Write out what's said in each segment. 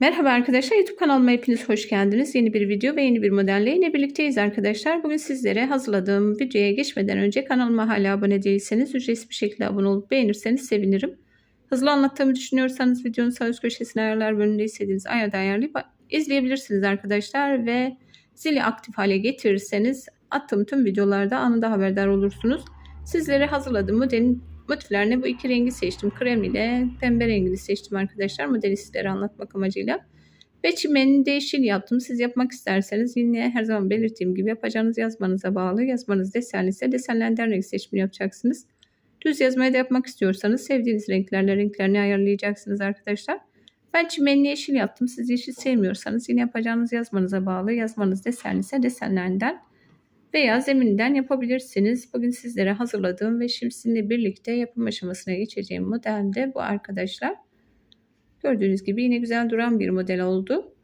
Merhaba arkadaşlar YouTube kanalıma hepiniz hoş geldiniz. Yeni bir video ve yeni bir modelle yine birlikteyiz arkadaşlar. Bugün sizlere hazırladığım videoya geçmeden önce kanalıma hala abone değilseniz ücretsiz bir şekilde abone olup beğenirseniz sevinirim. Hızlı anlattığımı düşünüyorsanız videonun sağ üst köşesine ayarlar bölümünde istediğiniz ayarda ayarlayıp izleyebilirsiniz arkadaşlar. Ve zili aktif hale getirirseniz attığım tüm videolarda anında haberdar olursunuz. Sizlere hazırladığım modelin motiflerini bu iki rengi seçtim. Krem ile pembe rengini seçtim arkadaşlar. Modeli sizlere anlatmak amacıyla. Ve çimenini de yeşil yaptım. Siz yapmak isterseniz yine her zaman belirttiğim gibi yapacağınız yazmanıza bağlı. Yazmanız desenli ise desenlerden renk seçimini yapacaksınız. Düz yazmayı da yapmak istiyorsanız sevdiğiniz renklerle renklerini ayarlayacaksınız arkadaşlar. Ben çimenini yeşil yaptım. Siz yeşil sevmiyorsanız yine yapacağınız yazmanıza bağlı. Yazmanız desenli ise desenlerinden veya zeminden yapabilirsiniz. Bugün sizlere hazırladığım ve şimdi sizinle birlikte yapım aşamasına geçeceğim model de bu arkadaşlar. Gördüğünüz gibi yine güzel duran bir model oldu.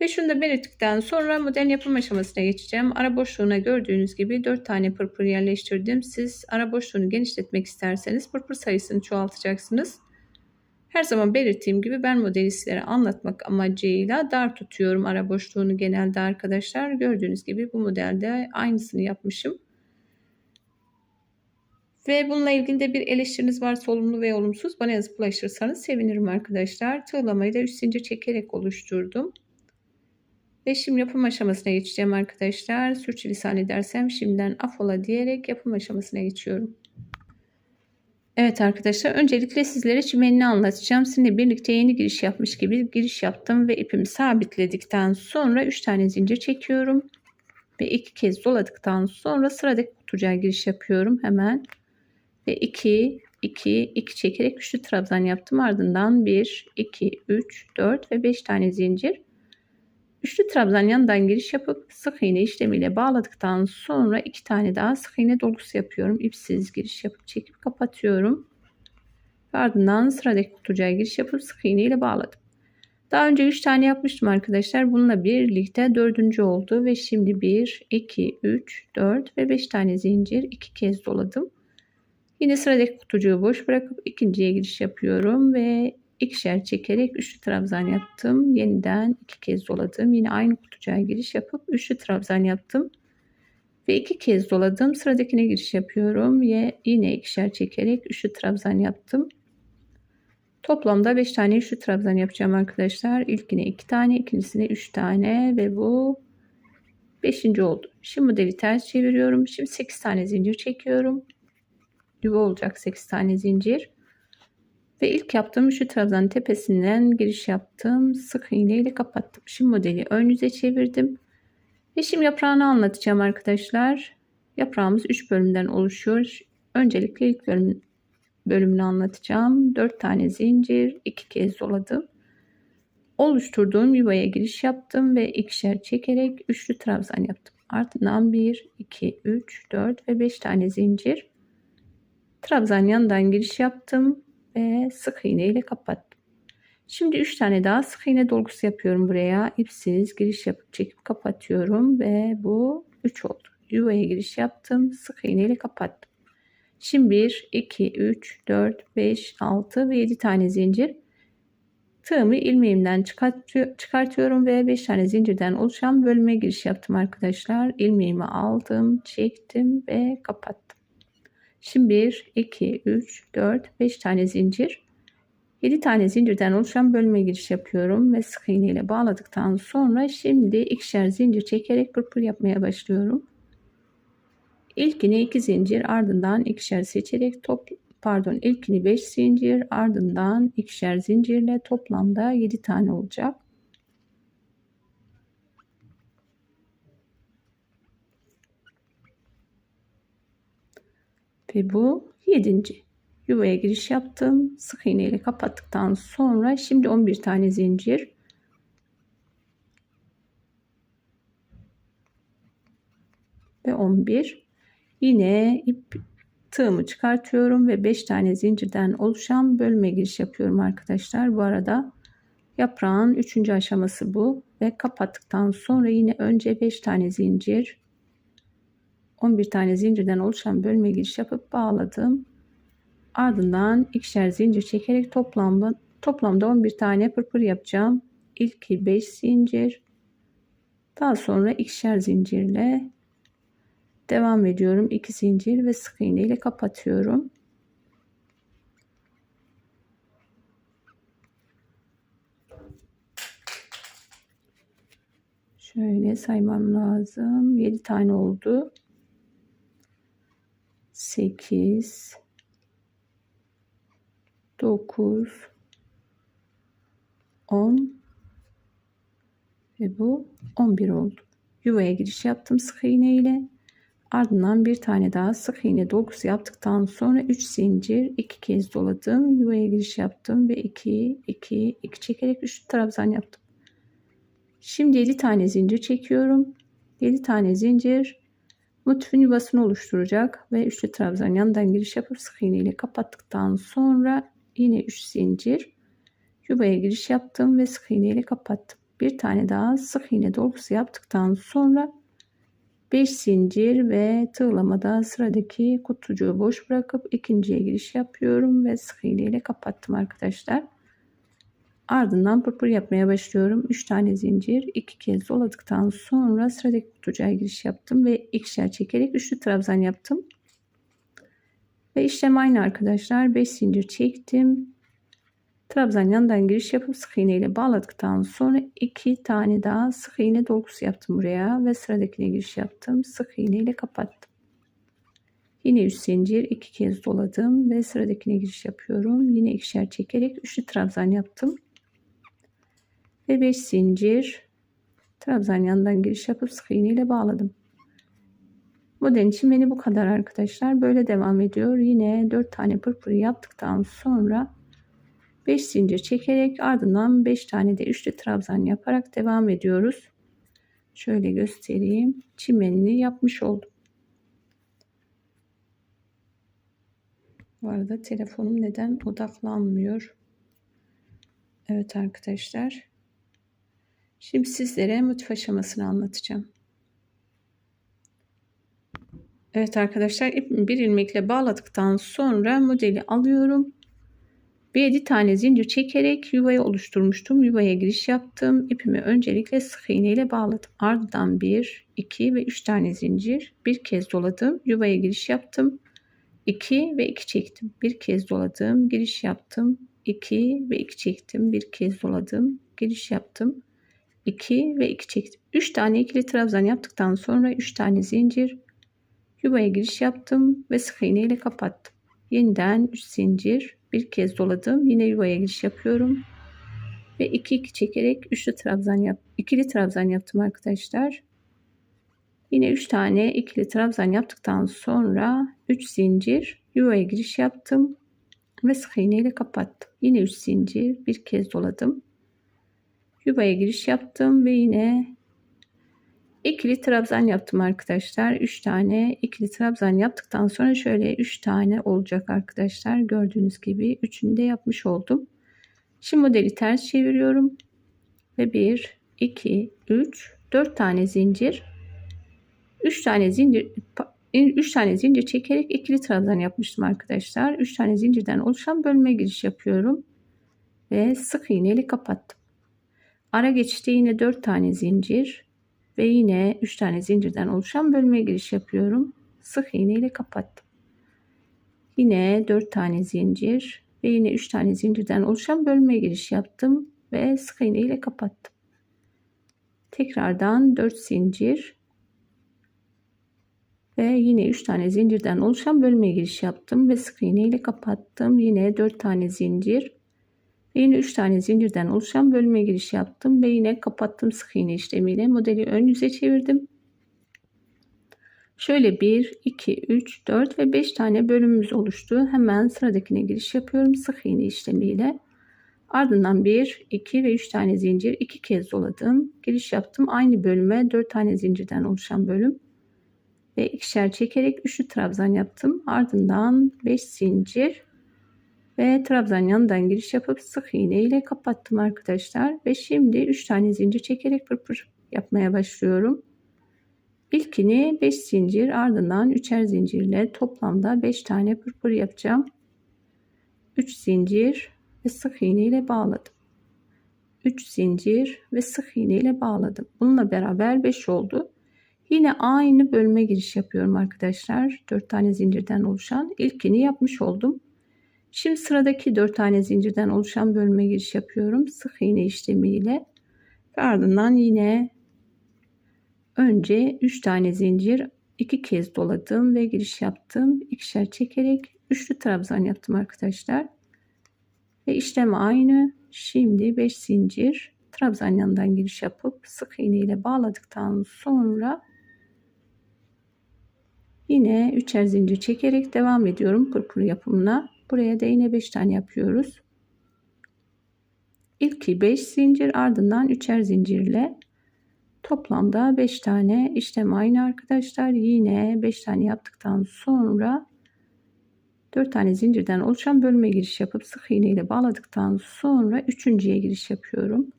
Ve şunu da belirttikten sonra model yapım aşamasına geçeceğim. Ara boşluğuna gördüğünüz gibi 4 tane pırpır yerleştirdim. Siz ara boşluğunu genişletmek isterseniz pırpır sayısını çoğaltacaksınız. Her zaman belirttiğim gibi ben modeli anlatmak amacıyla dar tutuyorum ara boşluğunu genelde arkadaşlar. Gördüğünüz gibi bu modelde aynısını yapmışım. Ve bununla ilgili de bir eleştiriniz varsa olumlu ve olumsuz bana yazıp ulaşırsanız sevinirim arkadaşlar. Tığlamayı da 3 zincir çekerek oluşturdum. Ve şimdi yapım aşamasına geçeceğim arkadaşlar. Sürçülisan edersem şimdiden afola diyerek yapım aşamasına geçiyorum. Evet arkadaşlar öncelikle sizlere çimenini anlatacağım. Sizinle birlikte yeni giriş yapmış gibi giriş yaptım ve ipimi sabitledikten sonra 3 tane zincir çekiyorum. Ve 2 kez doladıktan sonra sıradaki kutucuğa giriş yapıyorum hemen. Ve 2, 2, 2 çekerek üçlü trabzan yaptım. Ardından 1, 2, 3, 4 ve 5 tane zincir. Üçlü trabzan yanından giriş yapıp sık iğne işlemiyle bağladıktan sonra iki tane daha sık iğne dolusu yapıyorum. İpsiz giriş yapıp çekip kapatıyorum. Ardından sıradaki kutucuğa giriş yapıp sık iğne ile bağladım. Daha önce 3 tane yapmıştım arkadaşlar. Bununla birlikte dördüncü oldu ve şimdi 1, 2, 3, 4 ve 5 tane zincir iki kez doladım. Yine sıradaki kutucuğu boş bırakıp ikinciye giriş yapıyorum ve ikişer çekerek üçlü trabzan yaptım. Yeniden iki kez doladım. Yine aynı kutucuğa giriş yapıp üçlü trabzan yaptım. Ve iki kez doladım. Sıradakine giriş yapıyorum. Ve yine ikişer çekerek üçlü trabzan yaptım. Toplamda 5 tane üçlü trabzan yapacağım arkadaşlar. İlkine 2 tane, ikincisine 3 tane ve bu 5. oldu. Şimdi modeli ters çeviriyorum. Şimdi 8 tane zincir çekiyorum. Yuva olacak 8 tane zincir. Ve ilk yaptığım şu trabzanın tepesinden giriş yaptım. Sık iğne ile kapattım. Şimdi modeli ön yüze çevirdim. Ve şimdi yaprağını anlatacağım arkadaşlar. Yaprağımız 3 bölümden oluşuyor. Öncelikle ilk bölüm, bölümünü anlatacağım. 4 tane zincir, 2 kez doladım. Oluşturduğum yuvaya giriş yaptım ve ikişer çekerek üçlü trabzan yaptım. Ardından 1, 2, 3, 4 ve 5 tane zincir. Trabzan yanından giriş yaptım ve sık iğne ile kapattım. Şimdi 3 tane daha sık iğne dolgusu yapıyorum buraya. İpsiz giriş yapıp çekip kapatıyorum ve bu 3 oldu. Yuvaya giriş yaptım. Sık iğne ile kapattım. Şimdi 1, 2, 3, 4, 5, 6 ve 7 tane zincir. Tığımı ilmeğimden çıkartıyorum ve 5 tane zincirden oluşan bölüme giriş yaptım arkadaşlar. İlmeğimi aldım, çektim ve kapattım. Şimdi 1, 2, 3, 4, 5 tane zincir. 7 tane zincirden oluşan bölüme giriş yapıyorum ve sık iğne ile bağladıktan sonra şimdi ikişer zincir çekerek pırpır yapmaya başlıyorum. İlkini 2 zincir ardından ikişer seçerek top pardon ilkini 5 zincir ardından ikişer zincirle toplamda 7 tane olacak. Ve bu 7. Yuvaya giriş yaptım. Sık iğne ile kapattıktan sonra şimdi 11 tane zincir. Ve 11. Yine ip tığımı çıkartıyorum ve 5 tane zincirden oluşan bölme giriş yapıyorum arkadaşlar. Bu arada yaprağın 3. aşaması bu ve kapattıktan sonra yine önce 5 tane zincir 11 tane zincirden oluşan bölme giriş yapıp bağladım. Ardından ikişer zincir çekerek toplamda toplamda 11 tane pırpır yapacağım. ilki 5 zincir. Daha sonra ikişer zincirle devam ediyorum. 2 zincir ve sık iğne ile kapatıyorum. Şöyle saymam lazım. 7 tane oldu. 8 9 10 ve bu 11 oldu. Yuvaya giriş yaptım sık iğne ile. Ardından bir tane daha sık iğne dolgusu yaptıktan sonra 3 zincir 2 kez doladım. Yuvaya giriş yaptım ve 2 2 2 çekerek 3 trabzan yaptım. Şimdi 7 tane zincir çekiyorum. 7 tane zincir motifin yuvasını oluşturacak ve üçlü trabzan yandan giriş yapıp sık iğne ile kapattıktan sonra yine 3 zincir yuvaya giriş yaptım ve sık iğne ile kapattım. Bir tane daha sık iğne dolgusu yaptıktan sonra 5 zincir ve tığlamada sıradaki kutucuğu boş bırakıp ikinciye giriş yapıyorum ve sık iğne ile kapattım arkadaşlar. Ardından pırpır yapmaya başlıyorum. 3 tane zincir 2 kez doladıktan sonra sıradaki kutucuğa giriş yaptım ve ikişer çekerek üçlü trabzan yaptım. Ve işlem aynı arkadaşlar. 5 zincir çektim. Trabzan yandan giriş yapıp sık iğne ile bağladıktan sonra 2 tane daha sık iğne dolgusu yaptım buraya ve sıradakine giriş yaptım. Sık iğne ile kapattım. Yine 3 zincir 2 kez doladım ve sıradakine giriş yapıyorum. Yine ikişer çekerek üçlü trabzan yaptım ve 5 zincir trabzan yandan giriş yapıp sık iğne ile bağladım. Modelin çimeni bu kadar arkadaşlar. Böyle devam ediyor. Yine 4 tane pırpır yaptıktan sonra 5 zincir çekerek ardından 5 tane de üçlü trabzan yaparak devam ediyoruz. Şöyle göstereyim. Çimenini yapmış oldum. Bu arada telefonum neden odaklanmıyor? Evet arkadaşlar. Şimdi sizlere motif aşamasını anlatacağım. Evet arkadaşlar ipimi bir ilmekle bağladıktan sonra modeli alıyorum. Bir 7 tane zincir çekerek yuvayı oluşturmuştum. Yuvaya giriş yaptım. İpimi öncelikle sık iğne ile bağladım. Ardından 1, 2 ve 3 tane zincir. Bir kez doladım. Yuvaya giriş yaptım. 2 ve 2 çektim. Bir kez doladım. Giriş yaptım. 2 ve 2 çektim. Bir kez doladım. Giriş yaptım. 2 ve 2 çektim. 3 tane ikili trabzan yaptıktan sonra 3 tane zincir yuvaya giriş yaptım ve sık iğne ile kapattım. Yeniden 3 zincir bir kez doladım. Yine yuvaya giriş yapıyorum. Ve 2 2 çekerek üçlü trabzan yap ikili trabzan yaptım arkadaşlar. Yine 3 tane ikili trabzan yaptıktan sonra 3 zincir yuvaya giriş yaptım ve sık iğne ile kapattım. Yine 3 zincir bir kez doladım yuvaya giriş yaptım ve yine ikili trabzan yaptım arkadaşlar. 3 tane ikili trabzan yaptıktan sonra şöyle 3 tane olacak arkadaşlar. Gördüğünüz gibi üçünü de yapmış oldum. Şimdi modeli ters çeviriyorum. Ve 1, 2, 3, 4 tane zincir. 3 tane zincir 3 tane zincir çekerek ikili trabzan yapmıştım arkadaşlar. 3 tane zincirden oluşan bölme giriş yapıyorum. Ve sık iğneli kapattım. Ara geçişte yine 4 tane zincir ve yine 3 tane zincirden oluşan bölmeye giriş yapıyorum. Sık iğne ile kapattım. Yine 4 tane zincir ve yine 3 tane zincirden oluşan bölmeye giriş yaptım ve sık iğne ile kapattım. Tekrardan 4 zincir ve yine 3 tane zincirden oluşan bölmeye giriş yaptım ve sık iğne ile kapattım. Yine 4 tane zincir ve yine 3 tane zincirden oluşan bölme giriş yaptım ve yine kapattım sık iğne işlemiyle modeli ön yüze çevirdim. Şöyle 1, 2, 3, 4 ve 5 tane bölümümüz oluştu. Hemen sıradakine giriş yapıyorum sık iğne işlemiyle. Ardından 1, 2 ve 3 tane zincir 2 kez doladım. Giriş yaptım. Aynı bölüme 4 tane zincirden oluşan bölüm. Ve ikişer çekerek üçlü trabzan yaptım. Ardından 5 zincir ve trabzan yanından giriş yapıp sık iğne ile kapattım arkadaşlar. Ve şimdi 3 tane zincir çekerek pırpır yapmaya başlıyorum. İlkini 5 zincir ardından 3'er zincirle toplamda 5 tane pırpır yapacağım. 3 zincir ve sık iğne ile bağladım. 3 zincir ve sık iğne ile bağladım. Bununla beraber 5 oldu. Yine aynı bölme giriş yapıyorum arkadaşlar. 4 tane zincirden oluşan ilkini yapmış oldum. Şimdi sıradaki 4 tane zincirden oluşan bölme giriş yapıyorum. Sık iğne işlemiyle. Ve ardından yine önce 3 tane zincir 2 kez doladım ve giriş yaptım. İkişer çekerek üçlü trabzan yaptım arkadaşlar. Ve işlem aynı. Şimdi 5 zincir trabzan yanından giriş yapıp sık iğne ile bağladıktan sonra yine üçer zincir çekerek devam ediyorum pırpır yapımına. Buraya da yine 5 tane yapıyoruz. İlki 5 zincir ardından üçer zincirle toplamda 5 tane işlem aynı arkadaşlar. Yine 5 tane yaptıktan sonra 4 tane zincirden oluşan bölme giriş yapıp sık iğne ile bağladıktan sonra üçüncüye giriş yapıyorum.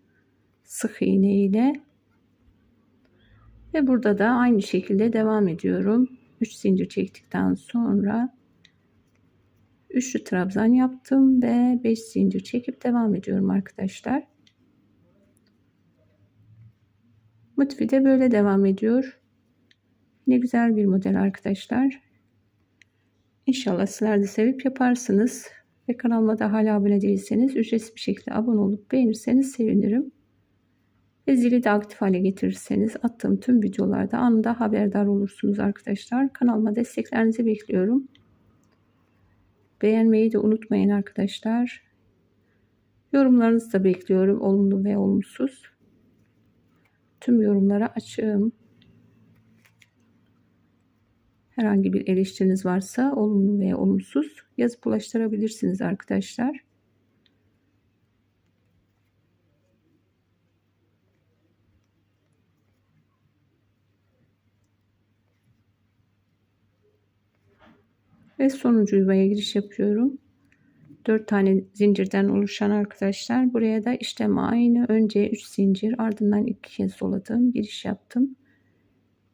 Sık iğne ile ve burada da aynı şekilde devam ediyorum. 3 zincir çektikten sonra üçlü trabzan yaptım ve 5 zincir çekip devam ediyorum arkadaşlar. Motifi de böyle devam ediyor. Ne güzel bir model arkadaşlar. İnşallah sizler de sevip yaparsınız. Ve kanalıma da hala abone değilseniz ücretsiz bir şekilde abone olup beğenirseniz sevinirim. Ve zili de aktif hale getirirseniz attığım tüm videolarda anında haberdar olursunuz arkadaşlar. Kanalıma desteklerinizi bekliyorum. Beğenmeyi de unutmayın arkadaşlar. Yorumlarınızı da bekliyorum. Olumlu ve olumsuz. Tüm yorumlara açığım. Herhangi bir eleştiriniz varsa olumlu veya olumsuz yazıp ulaştırabilirsiniz arkadaşlar. Ve sonuncu yuvaya giriş yapıyorum. 4 tane zincirden oluşan arkadaşlar. Buraya da işlem aynı. Önce 3 zincir ardından 2 kez doladım. Giriş yaptım.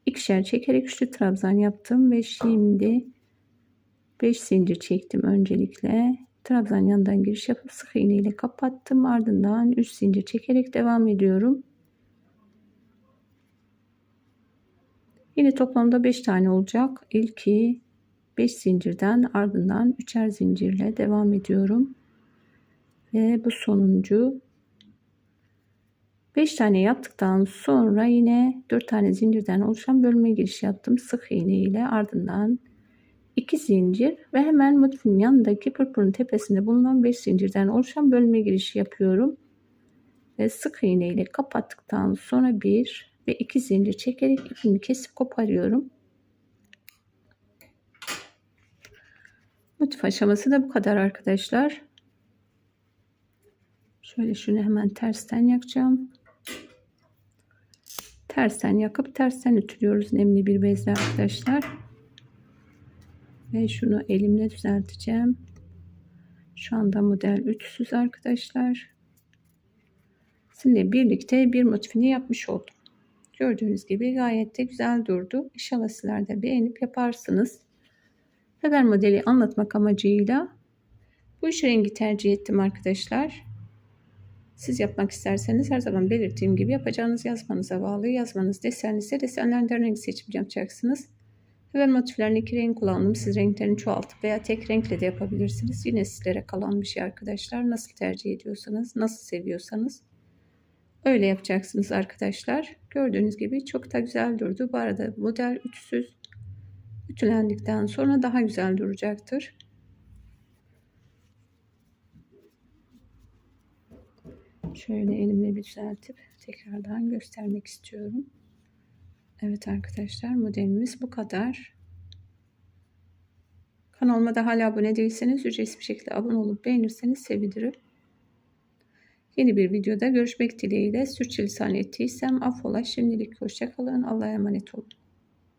İkişer çekerek üçlü trabzan yaptım ve şimdi 5 zincir çektim öncelikle. Trabzan yanından giriş yapıp sık iğne ile kapattım. Ardından 3 zincir çekerek devam ediyorum. Yine toplamda 5 tane olacak. İlki 5 zincirden ardından 3'er zincirle devam ediyorum. Ve bu sonuncu 5 tane yaptıktan sonra yine 4 tane zincirden oluşan bölme giriş yaptım. Sık iğne ile ardından 2 zincir ve hemen motifin yanındaki pırpırın tepesinde bulunan 5 zincirden oluşan bölme girişi yapıyorum. Ve sık iğne ile kapattıktan sonra 1 ve 2 zincir çekerek ipimi kesip koparıyorum. Motif aşaması da bu kadar arkadaşlar. Şöyle şunu hemen tersten yakacağım. Tersten yakıp tersten ütülüyoruz nemli bir bezle arkadaşlar. Ve şunu elimle düzelteceğim. Şu anda model ütüsüz arkadaşlar. Sizinle birlikte bir motifini yapmış oldum. Gördüğünüz gibi gayet de güzel durdu. İnşallah sizler de beğenip yaparsınız. Haber modeli anlatmak amacıyla bu iş rengi tercih ettim arkadaşlar. Siz yapmak isterseniz her zaman belirttiğim gibi yapacağınız yazmanıza bağlı. Yazmanız desenliyse desenlerden renk seçim yapacaksınız. Ve motiflerini iki renk kullandım. Siz renklerini çoğaltıp veya tek renkle de yapabilirsiniz. Yine sizlere kalan bir şey arkadaşlar. Nasıl tercih ediyorsanız, nasıl seviyorsanız öyle yapacaksınız arkadaşlar. Gördüğünüz gibi çok da güzel durdu. Bu arada model ütüsüz. Ütülendikten sonra daha güzel duracaktır. Şöyle elimle bir düzeltip tekrardan göstermek istiyorum. Evet arkadaşlar modelimiz bu kadar. Kanalıma da hala abone değilseniz ücretsiz bir şekilde abone olup beğenirseniz sevinirim. Yeni bir videoda görüşmek dileğiyle sürçülisan ettiysem affola. Şimdilik hoşçakalın. Allah'a emanet olun.